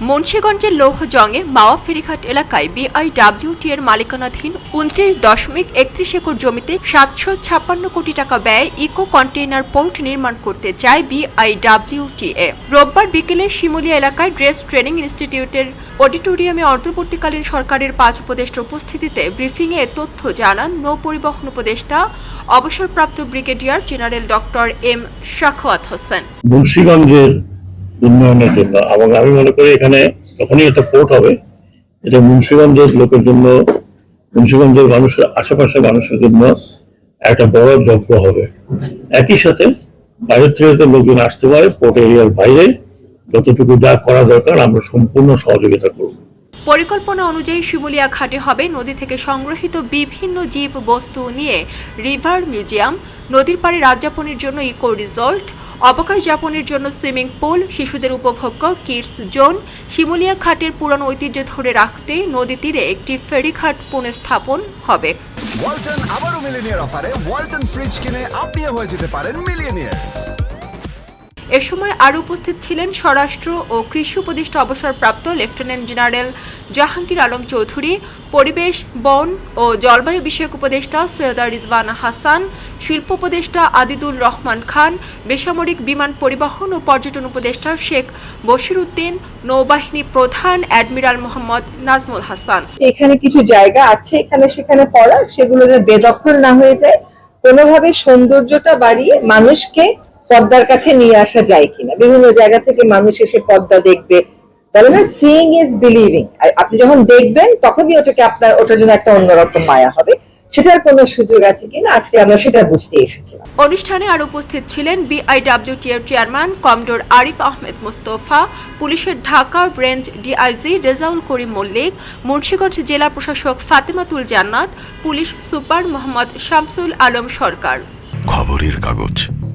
মুন্সীগঞ্জের লৌহজংয়ে মাওয়া ফেরিঘাট এলাকায় বিআইডব্লিউটি এর মালিকানাধীন উনত্রিশ দশমিক একত্রিশ একর জমিতে সাতশো ছাপ্পান্ন কোটি টাকা ব্যয়ে ইকো কন্টেইনার পোর্ট নির্মাণ করতে চায় বিআইডব্লিউটিএ রোববার বিকেলে শিমুলিয়া এলাকায় ড্রেস ট্রেনিং ইনস্টিটিউটের অডিটোরিয়ামে অন্তর্বর্তীকালীন সরকারের পাঁচ উপদেষ্টার উপস্থিতিতে ব্রিফিংয়ে এ তথ্য জানান নৌ পরিবহন উপদেষ্টা, অবসরপ্রাপ্ত brigadier general doctor M Shakhawat Hossain. মুন্সিগঞ্জের উন্নয়নের জন্য। এবং আমি মনে করি এখানে যখনই একটা পোর্ট হবে এটা মুন্সিগঞ্জের লোকের জন্য, মুন্সিগঞ্জের মানুষের আশেপাশে মানুষের জন্য একটা বড় যজ্ঞ হবে। একই সাথে বাইরের থেকে লোকজন আসতে পারে পোর্ট এরিয়ার বাইরে যতটুকু যা করা দরকার, আমরা সম্পূর্ণ সহযোগিতা করব। পরিকল্পনা অনুযায়ী শিমুলিয়া ঘাটে হবে নদী থেকে সংগ্রহিত বিভিন্ন জীব বস্তু নিয়ে রিভার মিউজিয়াম, নদীর পাড়ে রাতযাপনের জন্য ইকো রিসর্ট অবকাশ যাপনের জন্য সুইমিং পুল, শিশুদের উপভোগ্য, কিডস জোন, শিমুলিয়া খাটের পুরান ঐতিহ্য ধরে রাখতে নদী তীরে একটি ফেরি খাট পুনঃস্থাপন হবে। ওয়ালটন আবারও মিলিনিয়ার অফারে ওয়ালটন ফ্রিজ কিনে আপনিও হয়ে যেতে পারেন মিলিয়নিয়ার। এ সময় আরও উপস্থিত ছিলেন স্বরাষ্ট্র ও কৃষি উপদেষ্টা অবসরপ্রাপ্ত লেফটেন্যান্ট জেনারেল জাহাঙ্গীর আলম চৌধুরী, পরিবেশ, বন ও জলবায়ু বিষয়ক উপদেষ্টা সৈয়দা রিজওয়ানা হাসান, শিল্প উপদেষ্টা আদিদুল রহমান খান, বেসামরিক বিমান পরিবহন ও পর্যটন উপদেষ্টা শেখ বশির উদ্দিন নৌবাহিনী প্রধান অ্যাডমিরাল মোহাম্মদ নাজমুল হাসান। এখানে কিছু জায়গা আছে এখানে সেখানে পড়া সেগুলো যেন বেদখল না হয়ে যায়। কোনোভাবে সৌন্দর্যটা বাড়িয়ে মানুষকে পদ্মার কাছে নিয়ে আসা যায় কিনা? বিভিন্ন জায়গা থেকে মানুষ এসে পদ্মা দেখবে। বলে না সিইং ইজ বিলিভিং আপনি যখন দেখবেন তখনই ওটাকে আপনার ওটার জন্য একটা অন্যরকম মায়া হবে। সেটার কোনো সুযোগ আছে কিনা? আজকে আমরা সেটা বুঝতে এসেছিলাম। অনুষ্ঠানে আরও উপস্থিত ছিলেন বিআইডব্লিউটি এর চেয়ারম্যান কমডোর আরিফ আহমেদ মুস্তফা পুলিশের ঢাকা রেঞ্জ ডিআইজি রেজাউল করিম মল্লিক মুন্সিগঞ্জ জেলা প্রশাসক ফাতেমাতুল জান্নাত পুলিশ সুপার মোহাম্মদ শামসুল আলম সরকার। খবরের কাগজ।